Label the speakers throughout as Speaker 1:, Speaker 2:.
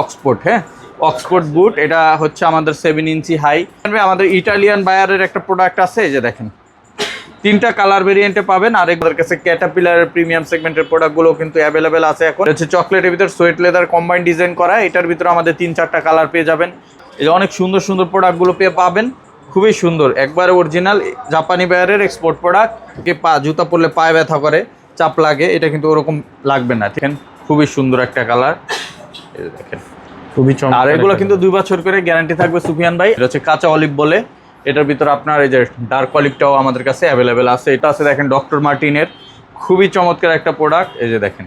Speaker 1: Oxford হ্যাঁ? Oxford বুট এটা হচ্ছে আমাদের সেভেন ইঞ্চি হাই আমাদের ইটালিয়ান বায়ারের একটা প্রোডাক্ট আছে যে দেখেন। তিনটা কালার ভেরিয়েন্টে পাবেন, আর এগুলোর কাছে ক্যাটাপিলার প্রিমিয়াম সেগমেন্টের প্রোডাক্টগুলো কিন্তু অ্যাভেলেবেল আছে এখন। হচ্ছে চকলেটের ভিতর সোয়েট লেদার কম্বাইন ডিজাইন করা, এটার ভিতরে আমাদের তিন চারটা কালার পেয়ে যাবেন। এই অনেক সুন্দর সুন্দর প্রোডাক্টগুলো পেয়ে পাবেন, খুবই সুন্দর। একবার অরিজিনাল জাপানি বায়ারের এক্সপোর্ট প্রোডাক্ট কে পা, জুতা পরলে পায়ে ব্যথা করে, চাপ লাগে, এটা কিন্তু ওরকম লাগবে না, ঠিক খুবই সুন্দর একটা কালার দেখেন।
Speaker 2: খুবই
Speaker 1: আর এগুলো কিন্তু দুই বছর করে গ্যারান্টি থাকবে সুফিয়ান ভাই। এটা হচ্ছে কাঁচা অলিভ বলে। এটার ভিতরে আপনার এই যে ডার্ক অলিভটাও আমাদের কাছে অ্যাভেলেবেল আছে। এটা আছে দেখেন ডক্টর মার্টিনের খুবই চমৎকার একটা প্রোডাক্ট এই যে দেখেন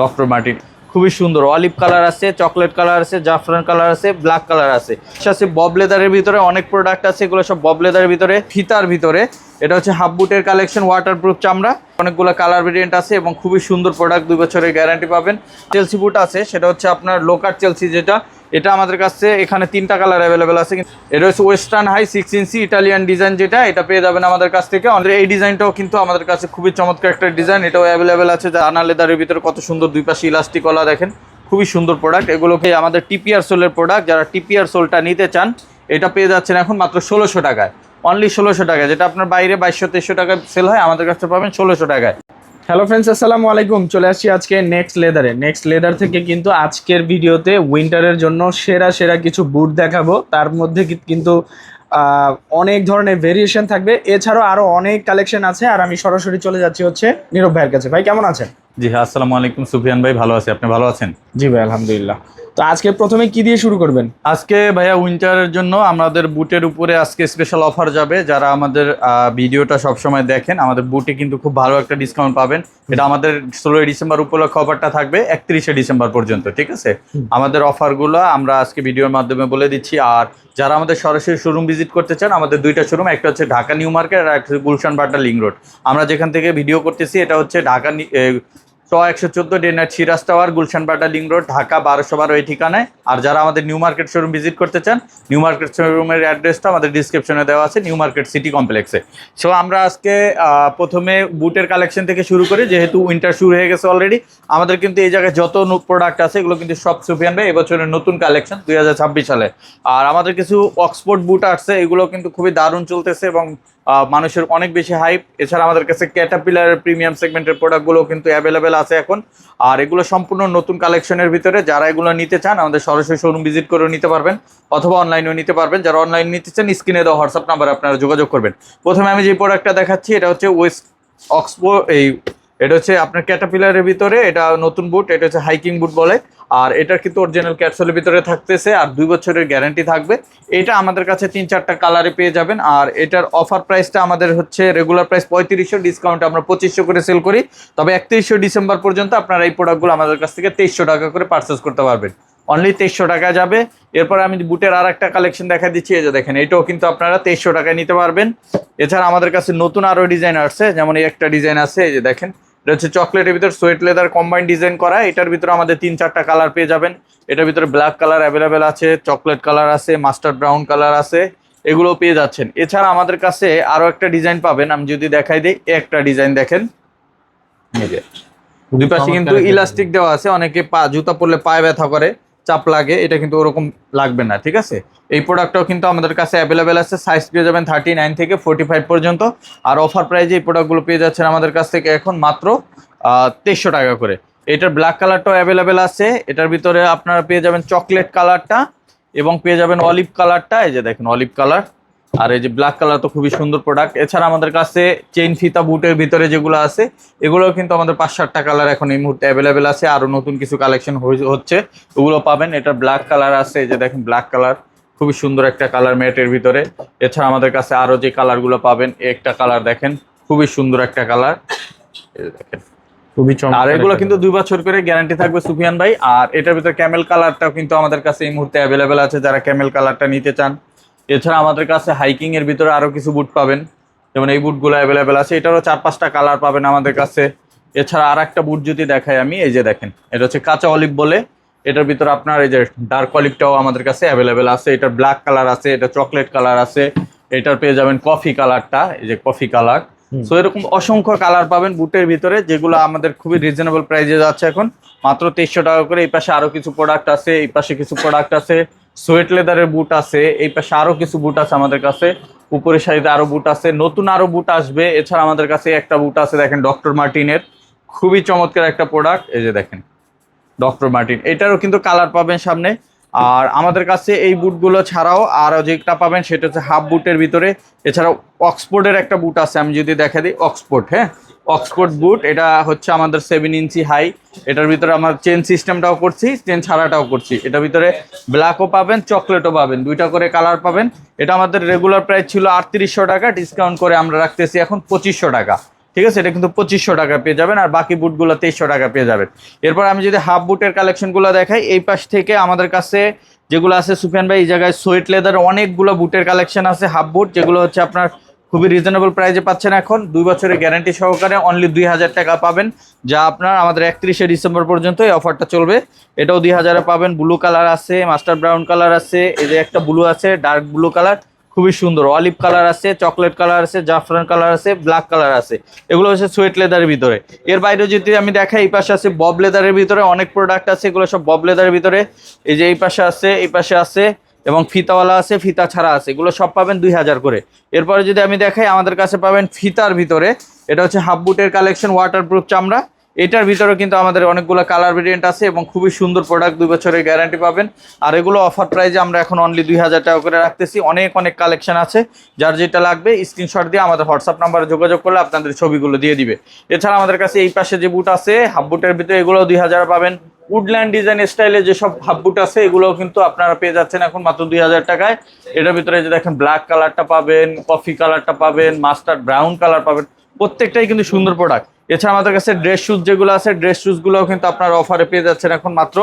Speaker 1: ডক্টর মার্টিন খুবই সুন্দর। অলিভ কালার আছে চকলেট কালার আছে জাফরান কালার আছে ব্ল্যাক কালার আছে। আছে বব লেদারের ভিতরে অনেক প্রোডাক্ট আছে। এগুলো সব বব লেদারের ভিতরে ফিতার ভিতরে। এটা হচ্ছে হাফ বুটের কালেকশন ওয়াটারপ্রুফ চামড়া। অনেকগুলো কালার ভেরিয়েন্ট আছে এবং খুবই সুন্দর প্রোডাক্ট দুই বছরের গ্যারান্টি পাবেন। চেলসি বুট আছে, সেটা হচ্ছে আপনার লোকার চেলসি যেটা। এটা আমাদের কাছে এখানে তিনটা কালার অ্যাভেলেবেল আছে। এটা হচ্ছে western high six inch Italian design যেটা, এটা পেয়ে যাবেন আমাদের কাছ থেকে। আমাদের এই ডিজাইনটাও কিন্তু আমাদের কাছে খুবই চমৎকার একটা ডিজাইন এটাও অ্যাভেলেবেল আছে। যা আনা লেদারের ভিতরে কত সুন্দর দুই পাশে ইলাস্টিক ওলা দেখেন, খুবই সুন্দর প্রোডাক্ট এগুলোকে আমাদের টিপিআর সোলের প্রোডাক্ট যারা টিপিআর সোলটা নিতে চান, এটা পেয়ে যাচ্ছেন এখন মাত্র ষোলোশো টাকায়। অনলি ষোলোশো টাকা যেটা আপনার বাইরে বাইশশো তেইশশো টাকায় সেল হয় আমাদের কাছে পাবেন ষোলোশো টাকায়।
Speaker 2: হ্যালো ফ্রেন্ডস আসসালামু আলাইকুম। চলে আসছি আজকে নেক্সট লেদারে নেক্সট লেদার থেকে কিন্তু আজকের ভিডিওতে উইন্টারের জন্য সেরা সেরা কিছু বুট দেখাবো। তার মধ্যে কিন্তু অনেক ধরনের ভেরিয়েশন থাকবে। এছাড়াও আরও অনেক কালেকশন আছে। আর আমি সরাসরি চলে যাচ্ছি হচ্ছে নীরব ভাইয়ের কাছে। ভাই কেমন আছেন?
Speaker 1: জি হ্যাঁ আসসালামু আলাইকুম। সুফিয়ান ভাই ভালো আছি। আপনি ভালো আছেন?
Speaker 2: জি ভাই আলহামদুলিল্লাহ। তো আজকে প্রথমে কি দিয়ে শুরু করবেন?
Speaker 1: আজকে ভাইয়া উইন্টারের জন্য আমাদের বুটের উপরে আজকে স্পেশাল অফার যাবে। যারা আমাদের ভিডিওটা সবসময় দেখেন আমাদের বুটে কিন্তু খুব ভালো একটা ডিসকাউন্ট পাবেন। এটা আমাদের ষোলোই ডিসেম্বর উপলক্ষে অফারটা থাকবে একত্রিশে ডিসেম্বর পর্যন্ত ঠিক আছে? আমাদের অফারগুলো আমরা আজকে ভিডিওর মাধ্যমে বলে দিচ্ছি। আর যারা আমাদের সরাসরি শোরুম ভিজিট করতে চান আমাদের দুইটা শোরুম একটা হচ্ছে ঢাকা নিউ মার্কেট আর একটা হচ্ছে গুলশান বাটা লিং রোড। আমরা যেখান থেকে ভিডিও করতেছি এটা হচ্ছে ঢাকা ট একশো চোদ্দ ডেনার সিরাজ টাওয়ার, গুলশান বাটা লিং রোড, ঢাকা বারোশো বারো এই ঠিকানায়। আর যারা আমাদের নিউ মার্কেট শোরুম ভিজিট করতে চান, নিউ মার্কেট শোরুমের অ্যাড্রেসটা আমাদের ডিসক্রিপশনে দেওয়া আছে, নিউ মার্কেট সিটি কমপ্লেক্সে। সো আমরা আজকে প্রথমে বুটের কালেকশন থেকে শুরু করি, যেহেতু উইন্টার শুরু হয়ে গেছে অলরেডি আমাদের কিন্তু এই জায়গায় যত প্রোডাক্ট আছে, এগুলো কিন্তু সব সুফিয়ান ভাই এবছরের নতুন কালেকশন, দুই সালে। আর আমাদের কিছু অক্সফোর্ড বুট আসছে এগুলো কিন্তু খুবই দারুণ চলতেছে এবং মানুষের অনেক বেশি হাইপ এছাড়া আমাদের কাছে ক্যাটাপিলার প্রিমিয়াম সেগমেন্টের প্রোডাক্টগুলো কিন্তু অ্যাভেলেবেল আছে এখন। আর এগুলো সম্পূর্ণ নতুন কালেকশনের ভিতরে যারা এগুলো নিতে চান, আমাদের সরাসরি শোরুম ভিজিট করেও নিতে পারবেন অথবা অনলাইনেও নিতে পারবেন। যারা অনলাইন নিতে চান স্ক্রিনে দেওয়া হোয়াটসঅ্যাপ নাম্বারে আপনারা যোগাযোগ করবেন। প্রথমে আমি যে প্রোডাক্টটা দেখাচ্ছি, এটা হচ্ছে ওয়েস্ট অক্সফোর্ড এই এটা হচ্ছে আপনার ক্যাটাপিলারের ভিতরে, এটা নতুন বুট এটা হচ্ছে হাইকিং বুট বলে। আর এটার কিন্তু অরিজিনাল ক্যাপসুলের ভিতরে থাকতেছে, আর দুই বছরের গ্যারান্টি থাকবে। এটা আমাদের কাছে তিন চারটা কালারে পেয়ে যাবেন, আর এটার অফার প্রাইসটা আমাদের হচ্ছে রেগুলার প্রাইস পঁয়ত্রিশশো ডিসকাউন্ট আমরা পঁচিশশো করে সেল করি। তবে একত্রিশশো ডিসেম্বর পর্যন্ত আপনারা এই প্রোডাক্টগুলো আমাদের কাছ থেকে তেইশশো টাকা করে পারচেস করতে পারবেন। অনলি তেইশশো টাকা যাবে। এরপর আমি বুটের আর একটা কালেকশন দেখা দিচ্ছি, এই যে দেখেন, এটাও কিন্তু আপনারা তেইশশো টাকায় নিতে পারবেন। এছাড়া আমাদের কাছে নতুন আরও ডিজাইন আসছে, যেমন এই একটা ডিজাইন আছে, এই যে দেখেন এটা হচ্ছে চকলেটের ভিতর সোয়েট লেদার কম্বাইন ডিজাইন করা। এটার ভিতরে আমাদের তিন চারটা কালার পেয়ে যাবেন। এটার ভিতরে ব্ল্যাক কালার অ্যাভেলেবেল আছে চকলেট কালার আছে মাস্টার ব্রাউন কালার আছে এগুলো পেয়ে যাচ্ছেন। এছাড়া আমাদের কাছে আরও একটা ডিজাইন পাবেন। আমি যদি দেখাই দিই একটা ডিজাইন দেখেন। এই যে। দুই পাশে কিন্তু ইলাস্টিক দেওয়া আছে। অনেকে পা জুতা পরলে পায়ে ব্যথা করে। চাপ লাগে, এটা কিন্তু ওরকম লাগবে না, ঠিক আছে? এই প্রোডাক্টটাও কিন্তু আমাদের কাছে অ্যাভেলেবেল আছে সাইজ পেয়ে যাবেন থার্টি নাইন থেকে ফোর্টি ফাইভ পর্যন্ত। আর অফার প্রাইজে এই প্রোডাক্টগুলো পেয়ে যাচ্ছেন আমাদের কাছ থেকে এখন মাত্র তেইশশো টাকা করে। এটার ব্ল্যাক কালারটাও অ্যাভেলেবেল আছে, এটার ভিতরে আপনারা পেয়ে যাবেন চকলেট কালারটা এবং পেয়ে যাবেন অলিভ কালারটা এই যে দেখেন অলিভ কালার আর এই যে ব্ল্যাক কালার তো খুবই সুন্দর প্রোডাক্ট এছাড়া আমাদের কাছে চেইন ফিতা বুটের ভিতরে যেগুলো আছে এগুলো কিন্তু আমাদের পাঁচ সাতটা কালার এখন এই মুহূর্তে অ্যাভেলেবেল আছে। আরও নতুন কিছু কালেকশন হচ্ছে ওগুলো পাবেন। এটা ব্ল্যাক কালার আছে এই যে দেখেন ব্ল্যাক কালার খুবই সুন্দর একটা কালার ম্যাটের ভিতরে। এছাড়া আমাদের কাছে আরও যে কালারগুলো পাবেন একটা কালার দেখেন খুবই সুন্দর একটা কালার দেখেন
Speaker 2: খুবই
Speaker 1: আর এগুলো কিন্তু দুই বছর করে গ্যারান্টি থাকবে সুফিয়ান ভাই। আর এটার ভিতরে ক্যামেল কালারটাও কিন্তু আমাদের কাছে এই মুহূর্তে অ্যাভেলেবেল আছে। যারা ক্যামেল কালারটা নিতে চান এছাড়া আমাদের কাছে হাইকিং এর ভিতরে আরও কিছু বুট পাবেন। যেমন এই বুটগুলো অ্যাভেলেবেল আছে। এটারও চার পাঁচটা কালার পাবেন আমাদের কাছে। এছাড়া আর একটা বুট যদি দেখাই আমি, এই যে দেখেন, এটা হচ্ছে কাঁচা অলিভ বলে। এটার ভিতরে আপনার এই যে ডার্ক অলিভটাও আমাদের কাছে অ্যাভেলেবেল আছে। এটা ব্ল্যাক কালার আছে, এটা চকলেট কালার আছে। এটার পেয়ে যাবেন কফি কালারটা এই যে কফি কালার। সো এরকম অসংখ্য কালার পাবেন বুটের ভিতরে, যেগুলো আমাদের খুবই রিজনেবল প্রাইসে যাচ্ছে এখন। মাত্র তেইশশো টাকা করে এই পাশে আরও কিছু প্রোডাক্ট আছে, এই পাশে কিছু প্রোডাক্ট আছে। সোয়েট লেদারের বুট আছে, এই পাশে আরও কিছু বুট আছে আমাদের কাছে। উপরের সাইডে আরও বুট আছে, নতুন আরও বুট আসবে। এছাড়া আমাদের কাছে একটা বুট আছে, দেখেন ডক্টর মার্টিনের খুবই চমৎকার একটা প্রোডাক্ট এই যে দেখেন ডক্টর মার্টিন এটারও কিন্তু কালার পাবেন সামনে। আর আমাদের কাছে এই বুটগুলো ছাড়াও আরও যেটা পাবেন সেটা হচ্ছে হাফ বুটের ভিতরে। এছাড়াও অক্সফোর্ডের একটা বুট আছে, আমি যদি দেখা দিই, অক্সফোর্ড হ্যাঁ? অক্সফোর্ড বুট, এটা হচ্ছে আমাদের সেভেন ইঞ্চি হাই এটার ভিতরে আমার চেন সিস্টেমটাও করছি চেন ছাড়াটাও করছি। এটার ভিতরে ব্ল্যাকও পাবেন চকলেটও পাবেন। দুইটা করে কালার পাবেন। এটা আমাদের রেগুলার প্রাইস ছিল আটত্রিশশো টাকা ডিসকাউন্ট করে আমরা রাখতেছি এখন পঁচিশশো টাকা। ঠিক আছে? এটা কিন্তু পঁচিশশো টাকা পেয়ে যাবেন আর বাকি বুটগুলো তেইশশো টাকা পেয়ে যাবেন। এরপর আমি যদি হাফ বুটের কালেকশনগুলো দেখাই, এই পাশ থেকে আমাদের কাছে যেগুলো আছে, সুফিয়ান ভাই, এই জায়গায় সোয়েট লেদার অনেকগুলো বুটের কালেকশন আছে হাফ বুট যেগুলো হচ্ছে আপনার খুবই রিজনেবল প্রাইসে পাচ্ছেন এখন। দুই বছরের গ্যারান্টি সহকারে অনলি দুই হাজার টাকা পাবেন, যা আপনার আমাদের একত্রিশে ডিসেম্বর পর্যন্ত এই অফারটা চলবে। এটাও দুই হাজারে পাবেন ব্লু কালার আছে মাস্টার ব্রাউন কালার আছে যে একটা ব্লু আছে ডার্ক ব্লু কালার খুবই সুন্দর। অলিভ কালার আছে, চকলেট কালার আছে, জাফরান কালার আছে, ব্ল্যাক কালার আছে। এগুলো হচ্ছে সোয়েট লেদারের ভিতরে। এর বাইরে যদি আমি দেখাই, এই পাশে আছে বব লেদারের ভিতরে অনেক প্রোডাক্ট আছে, এগুলো সব বব লেদারের ভিতরে। এই যে এই পাশে আছে, এই পাশে আছে, এবং ফিতাওয়ালা আছে, ফিতা ছাড়া আছে। এগুলো সব পাবেন দুই হাজার করে। এরপরে যদি আমি দেখাই, আমাদের কাছে পাবেন ফিতার ভিতরে। এটা হচ্ছে হাফ বুটের কালেকশন ওয়াটারপ্রুফ চামড়া। এটার ভিতরে কিন্তু আমাদের অনেকগুলো কালার ভেরিয়েন্ট আছে এবং খুবই সুন্দর প্রোডাক্ট দুই বছরের গ্যারান্টি পাবেন। আর এগুলো অফার প্রাইজে আমরা এখন অনলি দুই হাজার টাকা করে রাখতেছি। অনেক অনেক কালেকশন আছে। যার যেটা লাগবে স্ক্রিনশট দিয়ে আমাদের হোয়াটসঅ্যাপ নাম্বারে যোগাযোগ করলে আপনাদের ছবিগুলো দিয়ে দিবে। এছাড়া আমাদের কাছে এই পাশে যে বুট আছে হাফ বুটের ভিতরে এগুলো দুই হাজার পাবেন। উডল্যান্ড ডিজাইন স্টাইলে যেসব হাফ বুট আছে এগুলো কিন্তু আপনারা পেয়ে যাচ্ছেন এখন মাত্র দুই হাজার টাকায়। এটার ভিতরে যে দেখেন ব্ল্যাক কালারটা পাবেন কফি কালারটা পাবেন মাস্টার্ড ব্রাউন কালার পাবেন। প্রত্যেকটাই কিন্তু সুন্দর প্রোডাক্ট এছাড়া আমাদের কাছে ড্রেস শুজ যেগুলো আছে ড্রেস শুজগুলোও কিন্তু আপনার অফারে পেয়ে যাচ্ছেন এখন মাত্র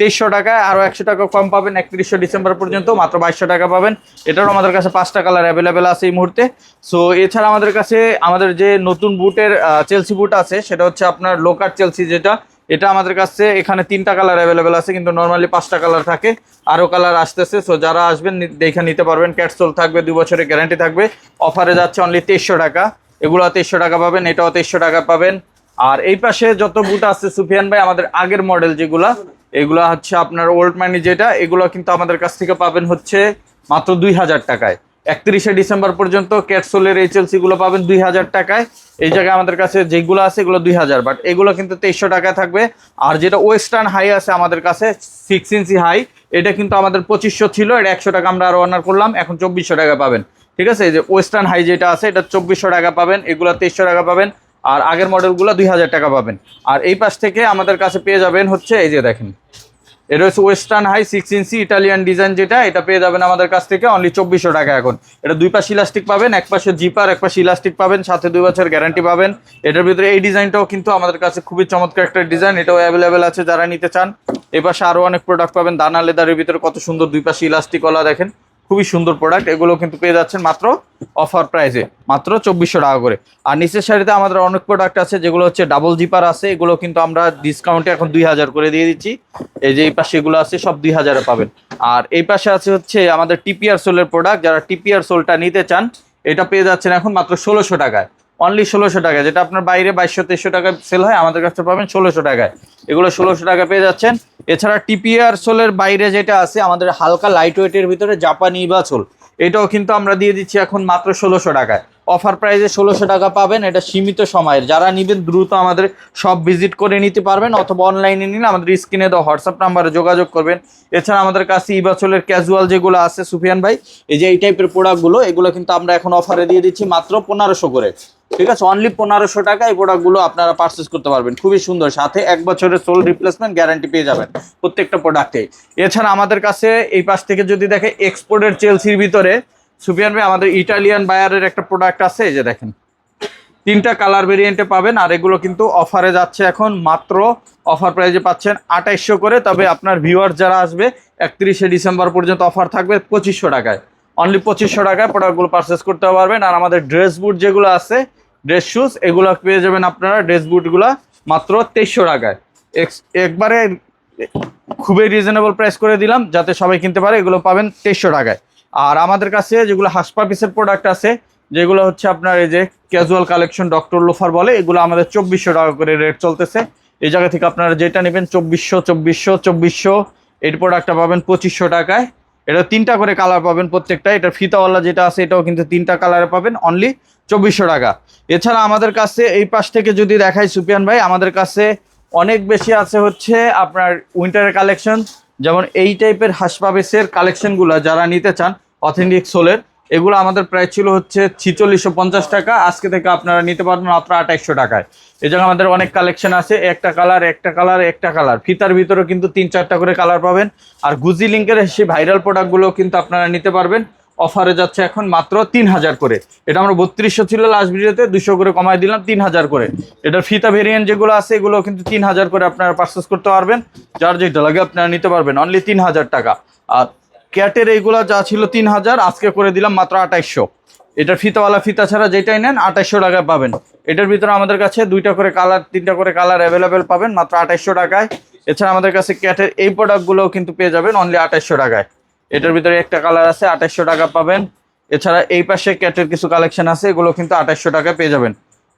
Speaker 1: তেইশশো টাকায়। আরও একশো টাকা কম পাবেন একত্রিশশো ডিসেম্বর পর্যন্ত, মাত্র বাইশশো টাকা পাবেন। এটারও আমাদের কাছে পাঁচটা কালার অ্যাভেলেবেল আছে এই মুহূর্তে। সো এছাড়া আমাদের কাছে, আমাদের যে নতুন বুটের চেলসি বুট আছে, সেটা হচ্ছে আপনার লোকার চেলসি যেটা, এটা আমাদের কাছে এখানে তিনটা কালার অ্যাভেলেবেল আছে, কিন্তু নর্মালি পাঁচটা কালার থাকে। আরও কালার আসতেছে সো যারা আসবেন দেখে নিতে পারবেন। ক্যাটসোল থাকবে দু বছরের গ্যারান্টি থাকবে। অফারে যাচ্ছে অনলি তেইশশো টাকা। এগুলো তেইশশো টাকা পাবেন, এটাও তেইশশো টাকা পাবেন। আর এই পাশে যত বুট আছে, সুফিয়ান ভাই, আমাদের আগের মডেল যেগুলা, এগুলা হচ্ছে আপনার ওল্ড মানি যেটা এগুলো কিন্তু আমাদের কাছ থেকে পাবেন হচ্ছে মাত্র দুই হাজার টাকায়। একত্রিশে ডিসেম্বর পর্যন্ত ক্যাটসোলের এইচএলসি গুলো পাবেন দুই হাজার টাকায়। এই জায়গায় আমাদের কাছে যেগুলো আছে, এগুলো দুই হাজার বাট এগুলো কিন্তু তেইশশো টাকায় থাকবে। আর যেটা ওয়েস্টার্ন হাই আছে আমাদের কাছে সিক্স ইঞ্চি হাই এটা কিন্তু আমাদের পঁচিশশো ছিল, এটা একশো টাকা আমরা আরও অনার করলাম, এখন চব্বিশশো টাকা পাবেন। ঠিক আছে? এই যে ওয়েস্টার্ন হাই যেটা আছে, এটা চব্বিশশো টাকা পাবেন, এগুলো তেইশশো টাকা পাবেন, আর আগের মডেলগুলো দুই হাজার টাকা পাবেন। আর এই পাশ থেকে আমাদের কাছে পেয়ে যাবেন হচ্ছে, এই যে দেখেন, এটা হচ্ছে western high six inch Italian design যেটা, এটা পেয়ে যাবেন আমাদের কাছ থেকে অনলি চব্বিশশো টাকা এখন। এটা দুই পাশে ইলাস্টিক পাবেন, এক পাশে জিপার এক পাশে ইলাস্টিক পাবেন, সাথে দুই বছর গ্যারান্টি পাবেন। এটার ভিতরে এই ডিজাইনটাও কিন্তু আমাদের কাছে খুবই চমৎকার একটা ডিজাইন এটাও অ্যাভেলেবেল আছে যারা নিতে চান। এই পাশে আরও অনেক প্রোডাক্ট পাবেন, দানা লেদারের ভিতরে কত সুন্দর দুই পাশে ইলাস্টিকওয়ালা দেখেন। খুবই সুন্দর প্রোডাক্ট এগুলো কিন্তু পেয়ে যাচ্ছেন মাত্র অফার প্রাইসে মাত্র চব্বিশশো টাকা করে। আর নিচের সারিতে আমাদের অনেক প্রোডাক্ট আছে, যেগুলো হচ্ছে ডাবল জিপার আছে, এগুলো কিন্তু আমরা ডিসকাউন্টে এখন দুই হাজার করে দিয়ে দিচ্ছি। এই যে এই পাশে এগুলো আছে, সব দুই হাজারে পাবেন। আর এই পাশে আছে হচ্ছে আমাদের টিপিআর সোলের প্রোডাক্ট যারা টিপিআর সোলটা নিতে চান, এটা পেয়ে যাচ্ছেন এখন মাত্র ষোলোশো টাকায়। অনলি ষোলোশো টাকায়, যেটা আপনার বাইরে বাইশশো তেইশশো টাকায় সেল হয়, আমাদের কাছে পাবেন ষোলোশো টাকায়। এগুলো ষোলোশো টাকা পেয়ে যাচ্ছেন। এছাড়া টিপিআর সোলের বাইরে যেটা আছে, আমাদের হালকা লাইট ওয়েটের ভিতরে জাপানি বা সোল, এটাও কিন্তু আমরা দিয়ে দিচ্ছি এখন মাত্র ষোলোশো টাকায়। অফার প্রাইসে ষোলোশো টাকা পাবেন, এটা সীমিত সময়ের। যারা নিবেন, দ্রুত আমাদের সব ভিজিট করে নিতে পারবেন, অথবা অনলাইনে নিলে আমাদের স্ক্রিনে দেওয়া হোয়াটসঅ্যাপ নাম্বারে যোগাযোগ করবেন। এছাড়া আমাদের কাছে ইবাচলের ক্যাজুয়াল যেগুলো আছে, সুফিয়ান ভাই, এই যে এই টাইপের প্রোডাক্টগুলো এগুলো কিন্তু আমরা এখন অফারে দিয়ে দিচ্ছি মাত্র পনেরোশো করে। ঠিক আছে? অনলি পনেরোশো টাকা এই প্রোডাক্টগুলো আপনারা পারচেস করতে পারবেন। খুবই সুন্দর। সাথে এক বছরের সোল রিপ্লেসমেন্ট গ্যারান্টি পেয়ে যাবেন প্রত্যেকটা প্রোডাক্টে এছাড়া আমাদের কাছে এই পাশ থেকে যদি দেখে এক্সপোর্টের চেলসির ভিতরে সুফিয়ান ভাই, আমাদের ইটালিয়ান বায়ারের একটা প্রোডাক্ট আছে, এই যে দেখেন। তিনটা কালার ভেরিয়েন্টে পাবেন, আর এগুলো কিন্তু অফারে যাচ্ছে এখন, মাত্র অফার প্রাইজে পাচ্ছেন আঠাইশশো করে। তবে আপনার ভিউয়ার যারা আসবে, একত্রিশে ডিসেম্বর পর্যন্ত অফার থাকবে পঁচিশশো টাকায়। অনলি পঁচিশশো টাকায় প্রোডাক্টগুলো পারচেস করতে পারবেন। আর আমাদের ড্রেস বুট যেগুলো আছে ড্রেস শুজ এগুলো পেয়ে যাবেন আপনারা ড্রেস বুটগুলো মাত্র তেইশশো টাকায়। একবারে খুবই রিজনেবল প্রাইস করে দিলাম, যাতে সবাই কিনতে পারে, এগুলো পাবেন তেইশশো টাকায়। আর আমাদের কাছে যেগুলো হাসপা পিসের প্রোডাক্ট আছে, যেগুলো হচ্ছে আপনার এই যে ক্যাজুয়াল কালেকশন ডক্টর লোফার বলে, এগুলো আমাদের চব্বিশশো টাকা করে রেট চলতেছে। এই জায়গা থেকে আপনারা যেটা নেবেন চব্বিশশো চব্বিশশো চব্বিশশো, এর প্রোডাক্টটা পাবেন পঁচিশশো টাকায়। এটা তিনটা করে কালার পাবেন প্রত্যেকটা, এটা ফিতাওয়ালা যেটা আছে, এটাও কিন্তু তিনটা কালারে পাবেন অনলি চব্বিশশো টাকা। এছাড়া আমাদের কাছে এই পাশ থেকে যদি দেখাই সুপিয়ান ভাই, আমাদের কাছে অনেক বেশি আছে হচ্ছে আপনার উইন্টারের কালেকশন যেমন এই টাইপের হাসপাবেসের কালেকশনগুলো যারা নিতে চান অথেন্টিক সোলের। এগুলো আমাদের প্রায় ছিল হচ্ছে ছিচল্লিশশো পঞ্চাশ টাকা। আজকে থেকে আপনারা নিতে পারবেন মাত্র আঠাইশশো টাকায়। এই জায়গায় আমাদের অনেক কালেকশন আছে, একটা কালার একটা কালার একটা কালার। ফিতার ভিতরেও কিন্তু তিন চারটা করে কালার পাবেন। আর গুজি লিঙ্কের সেই ভাইরাল প্রোডাক্টগুলো কিন্তু আপনারা নিতে পারবেন। অফারে যাচ্ছে এখন মাত্র তিন হাজার করে। এটা আমরা বত্রিশশো ছিল লাস্ট ভিডিওতে দুশো করে কমাই দিলাম তিন হাজার করে। এটার ফিতা ভেরিয়েন্ট যেগুলো আছে, এগুলো কিন্তু তিন হাজার করে আপনারা পারচেস করতে পারবেন। যার যেটা লাগে আপনারা নিতে পারবেন অনলি তিন হাজার টাকা। আর ক্যাটের এইগুলো যা ছিল তিন হাজার, আজকে করে দিলাম মাত্র আঠাইশশো। এটার ফিতাওয়ালা ফিতা ছাড়া যেটাই নেন, আঠাইশশো টাকায় পাবেন। এটার ভিতরে আমাদের কাছে দুইটা করে কালার, তিনটা করে কালার অ্যাভেলেবেল পাবেন, মাত্র আঠাইশশো টাকায়। এছাড়া আমাদের কাছে ক্যাটের এই প্রোডাক্টগুলোও কিন্তু পেয়ে যাবেন অনলি আঠাইশশো টাকায়। এটার ভিতরে একটা কালার আছে, আঠাইশশো টাকা পাবেন। এছাড়া এই পাশে ক্যাটের কিছু কালেকশন আছে, এগুলো কিন্তু আঠাইশশো টাকায় পেয়ে যাবেন।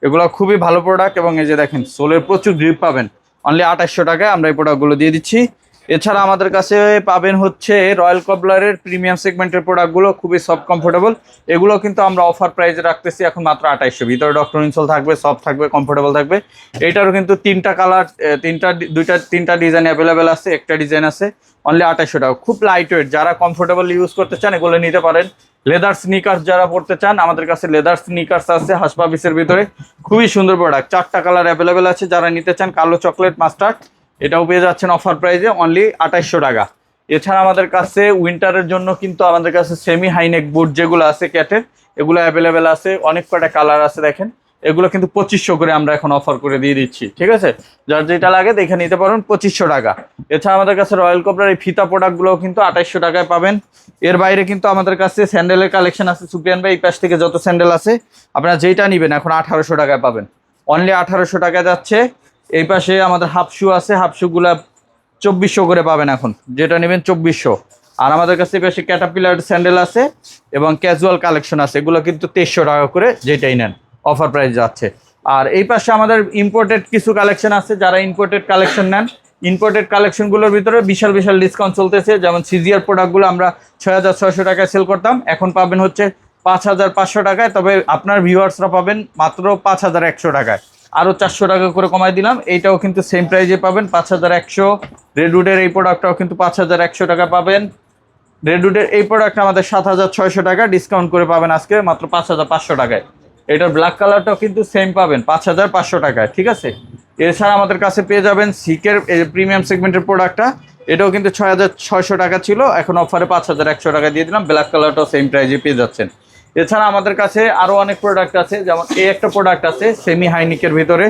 Speaker 1: এগুলো খুবই ভালো প্রোডাক্ট এবং এই যে দেখেন, সোলের প্রচুর গ্রিপ পাবেন। অনলি আঠাইশশো টাকায় আমরা এই প্রোডাক্টগুলো দিয়ে দিচ্ছি। এছাড়া আমাদের কাছে পাবেন হচ্ছে রয়্যাল কবলারের প্রিমিয়াম সেগমেন্টের প্রোডাক্টগুলো খুবই সফট কমফোর্টেবল এগুলো কিন্তু আমরা অফার প্রাইসে রাখতেছি এখন মাত্র আঠাইশশো। ভিতরে ডক্টর ইনসোল থাকবে সফট থাকবে কমফোর্টেবল থাকবে। এটারও কিন্তু তিনটা কালার তিনটা দুইটা, তিনটা ডিজাইন অ্যাভেলেবেল আছে, একটা ডিজাইন আছে অনলি আঠাইশশো টাকা। খুব লাইট ওয়েট যারা কমফোর্টেবল ইউজ করতে চান, এগুলো নিতে পারেন। লেদার স্নিকার্স যারা পড়তে চান, আমাদের কাছে লেদার স্নিকার্স আছে হাসপাবিসের ভিতরে। খুবই সুন্দর প্রোডাক্ট চারটা কালার অ্যাভেলেবেল আছে, যারা নিতে চান, কালো চকলেট মাস্টার্ড এটাও পেয়ে যাচ্ছেন অফার প্রাইসে অনলি আঠাইশশো টাকা। এছাড়া আমাদের কাছে উইন্টারের জন্য কিন্তু আমাদের কাছে সেমি হাইনেক বুট যেগুলো আছে ক্যাটের এগুলো অ্যাভেলেবেল আছে, অনেক কটা কালার আছে দেখেন। এগুলো কিন্তু পঁচিশশো করে আমরা এখন অফার করে দিয়ে দিচ্ছি, ঠিক আছে? যার যেটা লাগে দেখে নিতে পারেন, পঁচিশশো টাকা। এছাড়া আমাদের কাছে রয়্যাল কপড়ার এই ফিতা প্রোডাক্টগুলো কিন্তু আঠাইশশো টাকায় পাবেন। এর বাইরে কিন্তু আমাদের কাছে স্যান্ডেলের কালেকশন আছে সুপিয়ান ভাই, এই পাশ থেকে যত স্যান্ডেল আছে, আপনারা যেটা নেবেন এখন আঠারোশো টাকায় পাবেন। অনলি আঠারোশো টাকায় যাচ্ছে। এই পাশে আমাদের হাফ শু আছে, হাফ শুগুলা চব্বিশশো করে পাবেন এখন। যেটা নেবেন চব্বিশশো। আর আমাদের কাছে বেশি ক্যাটাপিলার স্যান্ডেল আছে এবং ক্যাজুয়াল কালেকশন আছে। এগুলো কিন্তু তেইশশো টাকা করে যেটাই নেন অফার প্রাইস যাচ্ছে। আর এই পাশে আমাদের ইম্পোর্টেড কিছু কালেকশন আছে, যারা ইম্পোর্টেড কালেকশন নেন। ইম্পোর্টেড কালেকশনগুলোর ভিতরে বিশাল বিশাল ডিসকাউন্ট চলতেছে। যেমন সিজিআর প্রোডাক্টগুলো আমরা ছয় হাজার ছয়শো টাকায় সেল করতাম। এখন পাবেন হচ্ছে পাঁচ হাজার পাঁচশো টাকায়। তবে আপনার ভিউয়ার্সরা পাবেন মাত্র পাঁচ হাজার একশো টাকায়। আরও চারশো টাকা করে কমাই দিলাম। এইটাও কিন্তু সেম প্রাইজে পাবেন, পাঁচ হাজার একশো। রেডউডের এই প্রোডাক্টটাও কিন্তু পাঁচ হাজার একশো টাকা পাবেন। রেডউডের এই প্রোডাক্ট আমাদের সাত হাজার ছয়শো টাকা ডিসকাউন্ট করে পাবেন আজকে, মাত্র পাঁচ হাজার পাঁচশো টাকায়। এটার ব্ল্যাক কালারটাও কিন্তু সেম পাবেন, পাঁচ হাজার পাঁচশো টাকায়, ঠিক আছে? এছাড়া আমাদের কাছে পেয়ে যাবেন সিকের প্রিমিয়াম সেগমেন্টের প্রোডাক্টটা এটাও কিন্তু ছয় হাজার ছয়শো টাকা ছিল, এখন অফারে পাঁচ হাজার একশো টাকা দিয়ে দিলাম। ব্ল্যাক কালারটাও সেম প্রাইজে পেয়ে যাচ্ছেন। এছাড়া আমাদের কাছে আরও অনেক প্রোডাক্ট আছে, যেমন এই একটা প্রোডাক্ট আছে সেমি হাইনিকের ভিতরে,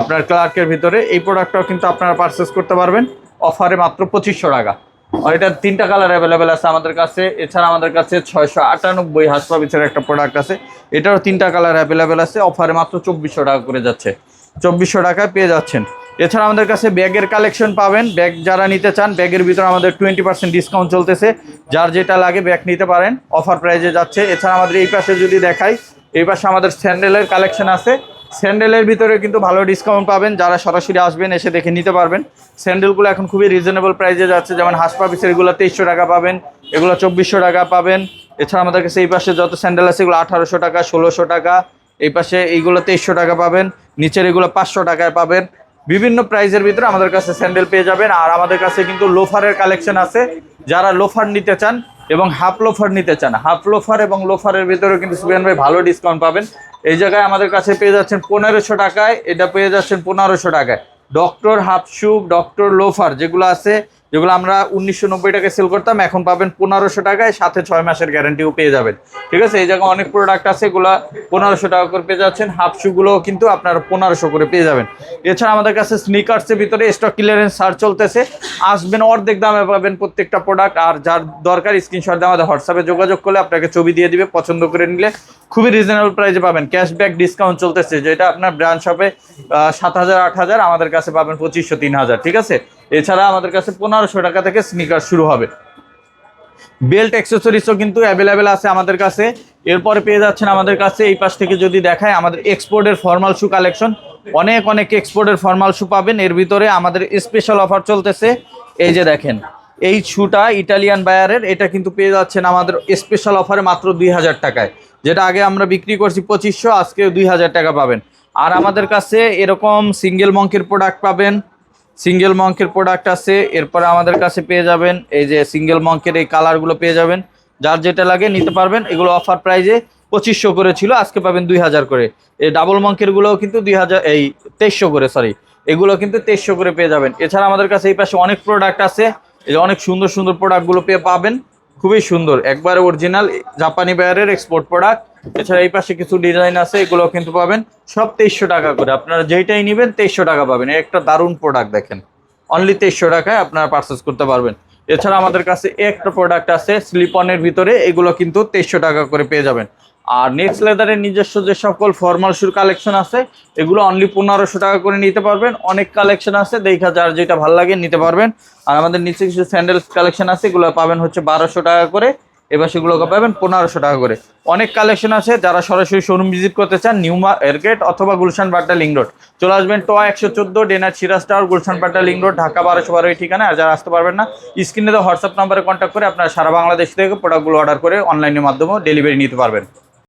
Speaker 1: আপনার ক্লার্কের ভিতরে, এই প্রোডাক্টটাও কিন্তু আপনারা পারচেস করতে পারবেন অফারে মাত্র পঁচিশশো টাকা। আর এটা তিনটা কালার অ্যাভেলেবেল আছে আমাদের কাছে, এছাড়া আমাদের কাছে ছয়শো আটানব্বই হাসপাবিসের একটা প্রোডাক্ট আছে, এটারও তিনটা কালার অ্যাভেলেবেল আছে অফারে মাত্র চব্বিশশো টাকা করে যাচ্ছে। চব্বিশশো টাকায় পেয়ে যাচ্ছেন। এছাড়া আমাদের কাছে ব্যাগের কালেকশন পাবেন। ব্যাগ যারা নিতে চান, ব্যাগের ভিতরে আমাদের টোয়েন্টি পার্সেন্ট ডিসকাউন্ট চলতেছে। যার যেটা লাগে ব্যাগ নিতে পারেন অফার প্রাইজে যাচ্ছে। এছাড়া আমাদের এই পাশে যদি দেখাই, এই পাশে আমাদের স্যান্ডেলের কালেকশন আছে। স্যান্ডেলের ভিতরে কিন্তু ভালো ডিসকাউন্ট পাবেন। যারা সরাসরি আসবেন, এসে দেখে নিতে পারবেন। স্যান্ডেলগুলো এখন খুবই রিজনেবল প্রাইসে যাচ্ছে। যেমন হাসপাবিসের এগুলো তেইশশো টাকা পাবেন, এগুলো চব্বিশশো টাকা পাবেন। এছাড়া আমাদের কাছে এই পাশে যত স্যান্ডেল আছে, এগুলো আঠারোশো টাকা, ষোলোশো টাকা। এই পাশে এইগুলো তেইশশো টাকা পাবেন। নিচের এগুলো পাঁচশো টাকায় পাবেন। বিভিন্ন প্রাইজের ভিতরে আমাদের কাছে স্যান্ডেল পেয়ে যাবেন। আর আমাদের কাছে কিন্তু লোফারের কালেকশন আছে। যারা লোফার নিতে চান এবং হাফ লোফার নিতে চান, হাফ লোফার এবং লোফারের ভিতরে কিন্তু সুবিয়ান ভাই ভালো ডিসকাউন্ট পাবেন। এই জায়গায় আমাদের কাছে পেয়ে যাচ্ছেন পনেরোশো টাকায়, এটা পেয়ে যাচ্ছেন পনেরোশো টাকায়। Doctor half shoe doctor loafer যেগুলো আছে যেগুলো আমরা উনিশশো নব্বই টাকায় সেল করতাম, এখন পাবেন পনেরোশো টাকায়, সাথে ছয় মাসের গ্যারান্টিও পেয়ে যাবেন। ঠিক আছে? এই জায়গায় অনেক প্রোডাক্ট আছে, এগুলো পনেরোশো টাকা করে পেয়ে যাচ্ছেন। হাফ শুগুলো কিন্তু আপনারা পনেরোশো করে পেয়ে যাবেন। এছাড়া আমাদের কাছে স্নিকার্সের ভিতরে স্টক ক্লিয়ারেন্স সার চলতেছে। আসবেন, অর্ধেক দামে পাবেন প্রত্যেকটা প্রোডাক্ট আর যার দরকার স্ক্রিনশট দিয়ে আমাদের হোয়াটসঅ্যাপে যোগাযোগ করলে আপনাকে ছবি দিয়ে দিবে, পছন্দ করে নিলে খুবই রিজনেবল প্রাইসে পাবেন। ক্যাশব্যাক ডিসকাউন্ট চলতেছে, যেটা আপনার ব্র্যান্ড শপে সাত হাজার, আট হাজার, আমাদের কাছে পাবেন পঁচিশশো, তিন হাজার, ঠিক আছে? এছাড়া আমাদের কাছে পনেরোশো টাকা থেকে স্নিকার শুরু হবে। বেল্ট অ্যাক্সেসরিজও কিন্তু অ্যাভেলেবেল আছে আমাদের কাছে। এরপরে পেয়ে যাচ্ছেন আমাদের কাছে, এই পাশ থেকে যদি দেখায়, আমাদের এক্সপোর্টের ফর্মাল শু কালেকশন অনেক অনেক এক্সপোর্টের ফর্মাল শু পাবেন। এর ভিতরে আমাদের স্পেশাল অফার চলতেছে। এই যে দেখেন, এই শুটা ইটালিয়ান বায়ারের এটা কিন্তু পেয়ে যাচ্ছেন আমাদের স্পেশাল অফারে মাত্র দুই হাজার টাকায়। যেটা আগে আমরা বিক্রি করছি পঁচিশশো আজকে দুই হাজার টাকা পাবেন। আর আমাদের কাছে এরকম সিঙ্গেল মঙ্কের প্রোডাক্ট পাবেন। সিঙ্গেল মঙ্কের প্রোডাক্ট আছে, এরপরে আমাদের কাছে পেয়ে যাবেন এই যে সিঙ্গেল মঙ্কের এই কালারগুলো পেয়ে যাবেন। যার যেটা লাগে নিতে পারবেন, এগুলো অফার প্রাইজে পঁচিশশো করে ছিল, আজকে পাবেন দুই হাজার করে। এই ডাবল মঙ্কের গুলোও কিন্তু দুই হাজার, এই তেইশশো করে সরি এগুলো কিন্তু তেইশশো করে পেয়ে যাবেন। এছাড়া আমাদের কাছে এই পাশে অনেক প্রোডাক্ট আছে, এই যে অনেক সুন্দর সুন্দর প্রোডাক্টগুলো পেয়ে পাবেন, খুবই সুন্দর, একবারে অরিজিনাল জাপানি বায়ারের এক্সপোর্ট প্রোডাক্ট এছাড়া এই পাশে কিছু ডিজাইন আছে এগুলো কিন্তু পাবেন। সব তেইশশো টাকা করে। আপনারা যেইটাই নেবেন, তেইশশো টাকা পাবেন। একটা দারুণ প্রোডাক্ট দেখেন। অনলি তেইশশো টাকায় আপনারা পারচেস করতে পারবেন। এছাড়া আমাদের কাছে একটা প্রোডাক্ট আছে স্লিপনের ভিতরে। এগুলো কিন্তু তেইশশো টাকা করে পেয়ে যাবেন। আর নেক্সট লেদারের নিজস্ব যে সকল ফর্মাল শুর কালেকশন আছে, এগুলো অনলি পনেরোশো টাকা করে নিতে পারবেন। অনেক কালেকশন আছে, দেখা যার যেটা ভালো লাগে নিতে পারবেন। আর আমাদের নিচে কিছু স্যান্ডেল কালেকশন আছে, এগুলো পাবেন হচ্ছে বারোশো টাকা করে। এবার সেগুলো পাবেন পনেরোশো টাকা করে। অনেক কালেকশন আছে, যারা সরাসরি শোরুম ভিজিট করতে চান নিউ এয়ারগেট অথবা গুলশান বাড্ডা লিং রোড চলে আসবেন টোয়া একশো চোদ্দ ডেনার Siraj tower Gulshan Badda link road Dhaka বারোশো বারো এই ঠিকানা আর যারা আসতে পারবেন না স্ক্রিনে তো হোয়াটসঅ্যাপ নাম্বারে কন্ট্যাক্ট করে আপনারা সারা বাংলাদেশ থেকে প্রোডাক্টগুলো অর্ডার করে অনলাইনের মাধ্যমেও ডেলিভারি নিতে পারবেন।